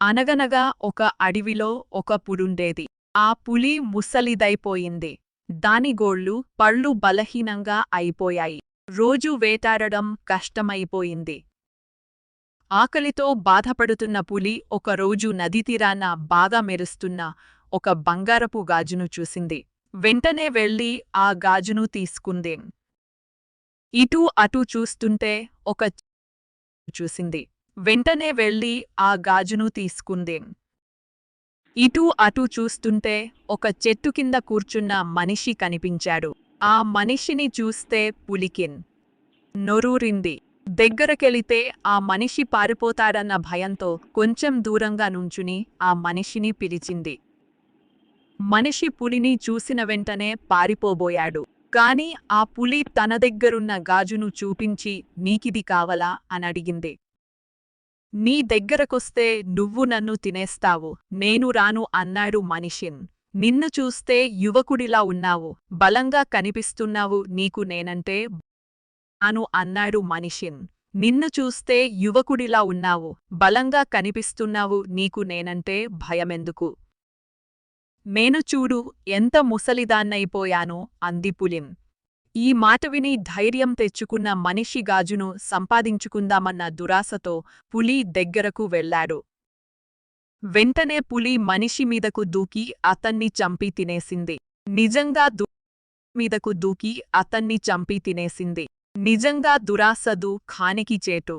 అనగనగా ఒక అడవిలో ఒక పులుండేది. ఆ పులి ముసలిదైపోయింది. దాని గోళ్ళు పళ్ళు బలహీనంగా అయిపోయాయి. రోజు వేటాడడం కష్టమైపోయింది. ఆకలితో బాధపడుతున్న పులి ఒకరోజు నది తీరాన బాగా మెరుస్తున్న ఒక బంగారపు గాజును చూసింది. వెంటనే వెళ్ళి ఆ గాజును తీసుకుంది. ఇటూ అటూ చూస్తుంటే ఒక చూసింది. వెంటనే వెళ్ళి ఆ గాజును తీసుకుంది. ఇటూ అటూ చూస్తుంటే ఒక చెట్టు కింద కూర్చున్న మనిషి కనిపించాడు. ఆ మనిషిని చూస్తే పులికిన్. నొరూరింది. దగ్గరకెళితే ఆ మనిషి పారిపోతాడన్న భయంతో కొంచెం దూరంగా నుంచుని ఆ మనిషిని పిలిచింది. మనిషి పులిని చూసిన వెంటనే పారిపోబోయాడు. కాని ఆ పులి తన దగ్గరున్న గాజును చూపించి నీకిది కావలా? అనడిగింది. నీ దగ్గరకొస్తే నువ్వు నన్ను తినేస్తావు. నేను రాను అన్నాడు మనిషిన్. నిన్ను చూస్తే యువకుడిలా ఉన్నావు. బలంగా కనిపిస్తున్నావు నీకు నేనంటే అను అన్నాడు మనిషిన్. నిన్ను చూస్తే యువకుడిలా ఉన్నావు. బలంగా కనిపిస్తున్నావు నీకు నేనంటే భయమెందుకు? నేను చూడు ఎంత ముసలిదాన్నైపోయానో అంది పులిం ఈ మాట విని ధైర్యం తెచ్చుకున్న మనిషి గాజును సంపాదించుకుందామన్న దురాశతో పులి దగ్గరకు వెళ్ళాడు వెంటనే పులి మనిషి మీదకు దూకి అతన్ని చంపి తినేసింది. నిజంగా దు మీదకు దూకి అతన్ని చంపి తినేసింది. నిజంగా దురాసదు ఖానికి చేటు.